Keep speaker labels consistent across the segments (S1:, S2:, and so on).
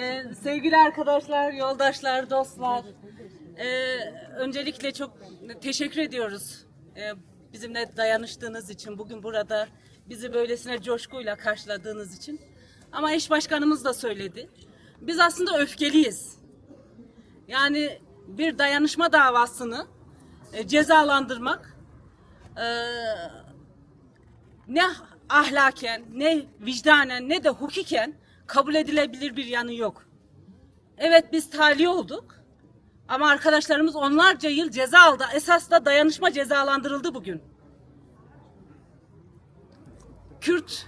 S1: Ee, sevgili arkadaşlar, yoldaşlar, dostlar. ee, öncelikle çok teşekkür ediyoruz. Ee, bizimle dayanıştığınız için, bugün burada bizi böylesine coşkuyla karşıladığınız için. Ama eş başkanımız da söyledi. Biz aslında öfkeliyiz. Yani bir dayanışma davasını e, cezalandırmak e, ne ahlaken, ne vicdanen, ne de hukuken kabul edilebilir bir yanı yok. Evet biz tahliye olduk. Ama arkadaşlarımız onlarca yıl ceza aldı. Esas da dayanışma cezalandırıldı bugün. Kürt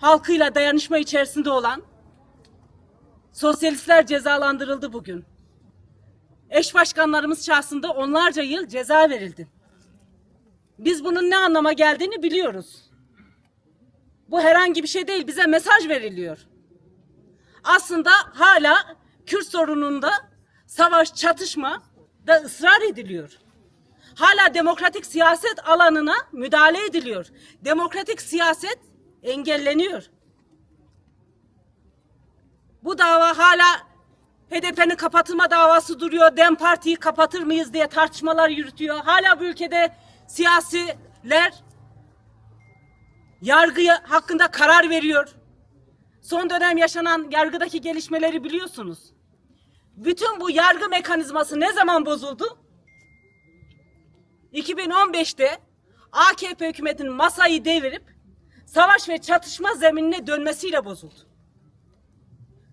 S1: halkıyla dayanışma içerisinde olan sosyalistler cezalandırıldı bugün. Eş başkanlarımız şahsında onlarca yıl ceza verildi. Biz bunun ne anlama geldiğini biliyoruz. Bu herhangi bir şey değil, bize mesaj veriliyor. Aslında hala Kürt sorununda savaş, çatışma da ısrar ediliyor. Hala demokratik siyaset alanına müdahale ediliyor. Demokratik siyaset engelleniyor. Bu dava hala HDP'nin kapatılma davası duruyor. Dem Parti'yi kapatır mıyız diye tartışmalar yürütüyor. Hala bu ülkede siyasiler yargı hakkında karar veriyor. Son dönem yaşanan yargıdaki gelişmeleri biliyorsunuz. Bütün bu yargı mekanizması ne zaman bozuldu? 2015'te AKP hükümetinin masayı devirip savaş ve çatışma zeminine dönmesiyle bozuldu.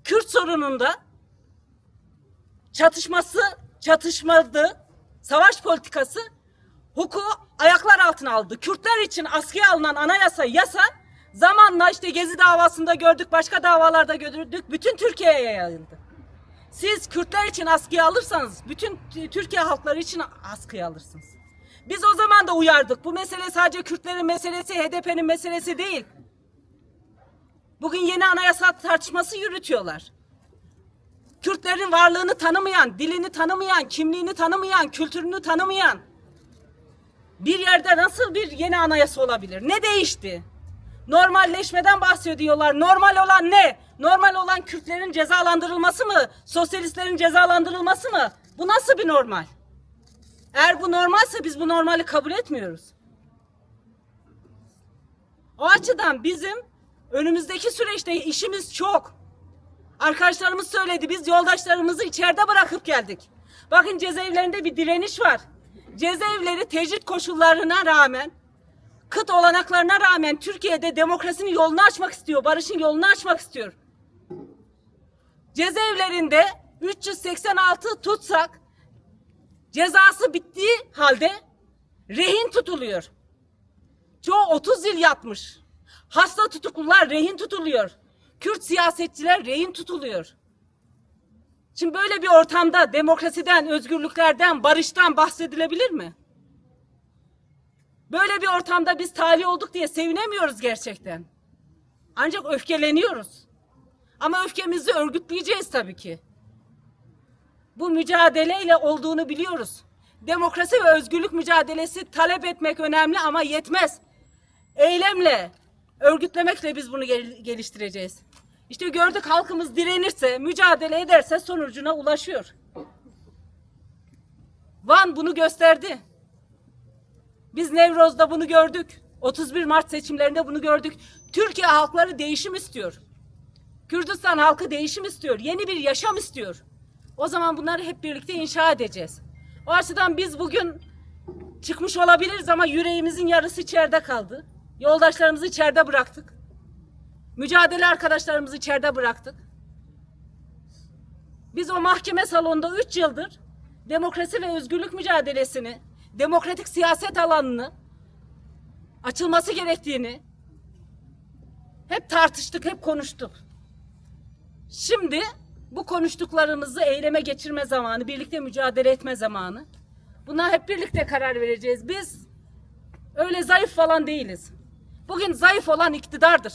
S1: Kürt sorununda çatışması çatışmadı, savaş politikası hukuku ayaklar altına aldı. Kürtler için askıya alınan anayasa yasa zamanla işte Gezi davasında gördük, başka davalarda gördük, bütün Türkiye'ye yayıldı. Siz Kürtler için askıya alırsanız bütün Türkiye halkları için askıya alırsınız. Biz o zaman da uyardık. Bu mesele sadece Kürtlerin meselesi, HDP'nin meselesi değil. Bugün yeni anayasa tartışması yürütüyorlar. Kürtlerin varlığını tanımayan, dilini tanımayan, kimliğini tanımayan, kültürünü tanımayan bir yerde nasıl bir yeni anayasa olabilir? Ne değişti? Normalleşmeden bahsediyorlar. Normal olan ne? Normal olan Kürtlerin cezalandırılması mı? Sosyalistlerin cezalandırılması mı? Bu nasıl bir normal? Eğer bu normalse biz bu normali kabul etmiyoruz. O açıdan bizim önümüzdeki süreçte işimiz çok. Arkadaşlarımız söyledi biz yoldaşlarımızı içeride bırakıp geldik. Bakın cezaevlerinde bir direniş var. Cezaevleri tecrit koşullarına rağmen, kıt olanaklarına rağmen Türkiye'de demokrasinin yolunu açmak istiyor, barışın yolunu açmak istiyor. Cezaevlerinde 386 tutsak cezası bittiği halde rehin tutuluyor. Çoğu 30 yıl yatmış. Hasta tutuklular rehin tutuluyor. Kürt siyasetçiler rehin tutuluyor. Şimdi böyle bir ortamda demokrasiden, özgürlüklerden, barıştan bahsedilebilir mi? Böyle bir ortamda biz talih olduk diye sevinemiyoruz gerçekten. Ancak öfkeleniyoruz. Ama öfkemizi örgütleyeceğiz tabii ki. Bu mücadeleyle olduğunu biliyoruz. Demokrasi ve özgürlük mücadelesi talep etmek önemli ama yetmez. Eylemle, örgütlemekle biz bunu gel- geliştireceğiz. İşte gördük halkımız direnirse, mücadele ederse sonucuna ulaşıyor. Van bunu gösterdi. Biz Nevroz'da bunu gördük. 31 Mart seçimlerinde bunu gördük. Türkiye halkları değişim istiyor. Kürdistan halkı değişim istiyor. Yeni bir yaşam istiyor. O zaman bunları hep birlikte inşa edeceğiz. O açıdan biz bugün çıkmış olabiliriz ama yüreğimizin yarısı içeride kaldı. Yoldaşlarımızı içeride bıraktık. Mücadele arkadaşlarımızı içeride bıraktık. Biz o mahkeme salonunda 3 yıldır demokrasi ve özgürlük mücadelesini, demokratik siyaset alanını açılması gerektiğini hep tartıştık, hep konuştuk. Şimdi bu konuştuklarımızı eyleme geçirme zamanı, birlikte mücadele etme zamanı. Buna hep birlikte karar vereceğiz. Biz öyle zayıf falan değiliz. Bugün zayıf olan iktidardır.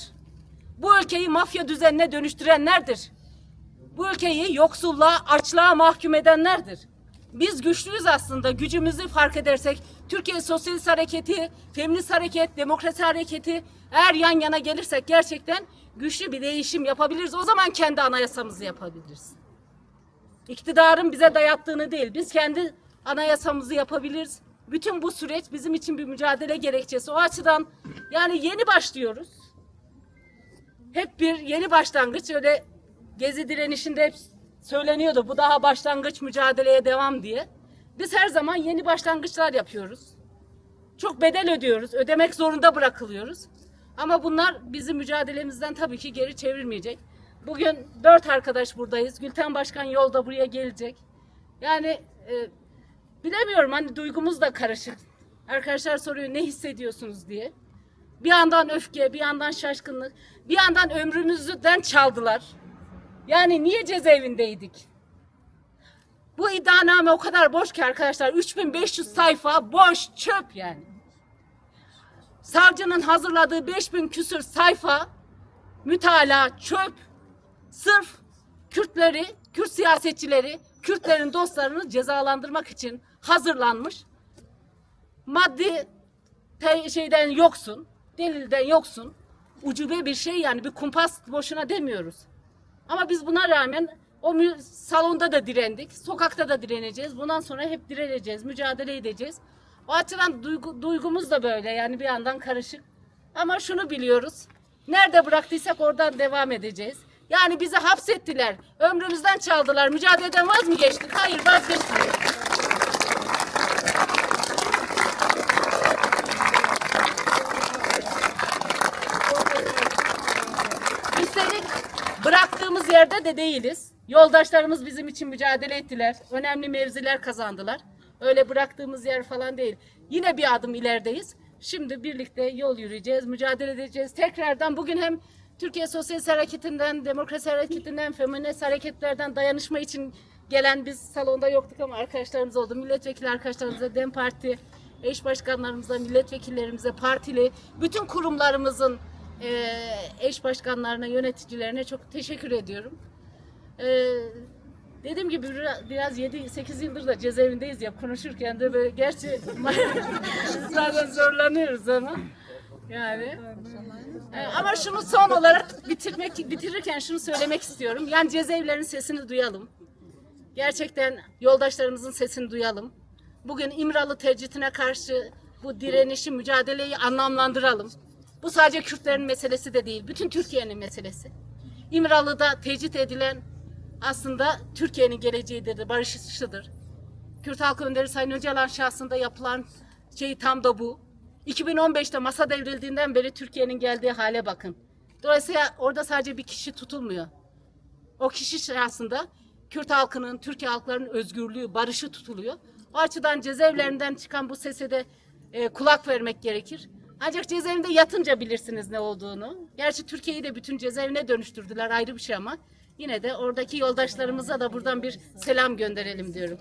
S1: Bu ülkeyi mafya düzenine dönüştürenlerdir. Bu ülkeyi yoksulluğa, açlığa mahkum edenlerdir. Biz güçlüyüz aslında. Gücümüzü fark edersek Türkiye Sosyalist Hareketi, Feminist Hareket, Demokrasi Hareketi eğer yan yana gelirsek gerçekten güçlü bir değişim yapabiliriz. O zaman kendi anayasamızı yapabiliriz. İktidarın bize dayattığını değil, biz kendi anayasamızı yapabiliriz. Bütün bu süreç bizim için bir mücadele gerekçesi. O açıdan yani yeni başlıyoruz. Hep bir yeni başlangıç. Öyle gezi direnişinde hep söyleniyordu. Bu daha başlangıç mücadeleye devam diye. Biz her zaman yeni başlangıçlar yapıyoruz. Çok bedel ödüyoruz. Ödemek zorunda bırakılıyoruz. Ama bunlar bizi mücadelemizden tabii ki geri çevirmeyecek. Bugün dört arkadaş buradayız. Gülten Başkan yolda buraya gelecek. Yani e, bilemiyorum hani duygumuz da karışık. Arkadaşlar soruyor ne hissediyorsunuz diye. Bir yandan öfke, bir yandan şaşkınlık, bir yandan ömrümüzden çaldılar. Yani niye cezaevindeydik? Bu iddianame o kadar boş ki arkadaşlar. 3500 sayfa boş, çöp yani. Savcının hazırladığı 5000 küsür sayfa mütalaa, çöp. Sırf Kürtleri, Kürt siyasetçileri, Kürtlerin dostlarını cezalandırmak için hazırlanmış. Maddi şeyden yoksun, delilden yoksun. Ucube bir şey yani bir kumpas boşuna demiyoruz. Ama biz buna rağmen o salonda da direndik, sokakta da direneceğiz. Bundan sonra hep direneceğiz, mücadele edeceğiz. O açıdan duygu, duygumuz da böyle yani bir yandan karışık. Ama şunu biliyoruz. Nerede bıraktıysak oradan devam edeceğiz. Yani bizi hapsettiler, ömrümüzden çaldılar. Mücadeleden vaz mı geçtik? Hayır vazgeçmedik. Yerde de değiliz. Yoldaşlarımız bizim için mücadele ettiler. Önemli mevziler kazandılar. Öyle bıraktığımız yer falan değil. Yine bir adım ilerideyiz. Şimdi birlikte yol yürüyeceğiz, mücadele edeceğiz. Tekrardan bugün hem Türkiye Sosyalist Hareketi'nden, Demokrasi Hareketi'nden, Feminist Hareketlerden dayanışma için gelen biz salonda yoktuk ama arkadaşlarımız oldu. Milletvekili arkadaşlarımıza, DEM Parti eş başkanlarımıza, milletvekillerimize, partili, bütün kurumlarımızın eş başkanlarına, yöneticilerine çok teşekkür ediyorum. Eee dediğim gibi biraz, biraz 7-8 yıldır da cezaevindeyiz ya konuşurken de böyle gerçi zaten zorlanıyoruz ama yani. Ee, ama şunu son olarak bitirmek bitirirken şunu söylemek istiyorum. Yani cezaevlerinin sesini duyalım. Gerçekten yoldaşlarımızın sesini duyalım. Bugün İmralı tecritine karşı bu direnişi, mücadeleyi anlamlandıralım. Bu sadece Kürtlerin meselesi de değil, bütün Türkiye'nin meselesi. İmralı'da tecrit edilen aslında Türkiye'nin geleceğidir, barışçıdır. Kürt Halk Önderi Sayın Öcalan şahsında yapılan şey tam da bu. 2015'te masa devrildiğinden beri Türkiye'nin geldiği hale bakın. Dolayısıyla orada sadece bir kişi tutulmuyor. O kişi şahsında Kürt halkının, Türkiye halklarının özgürlüğü, barışı tutuluyor. O açıdan cezaevlerinden çıkan bu sese de e, kulak vermek gerekir. Ancak cezaevinde yatınca bilirsiniz ne olduğunu. Gerçi Türkiye'yi de bütün cezaevine dönüştürdüler ayrı bir şey ama yine de oradaki yoldaşlarımıza da buradan bir selam gönderelim diyorum.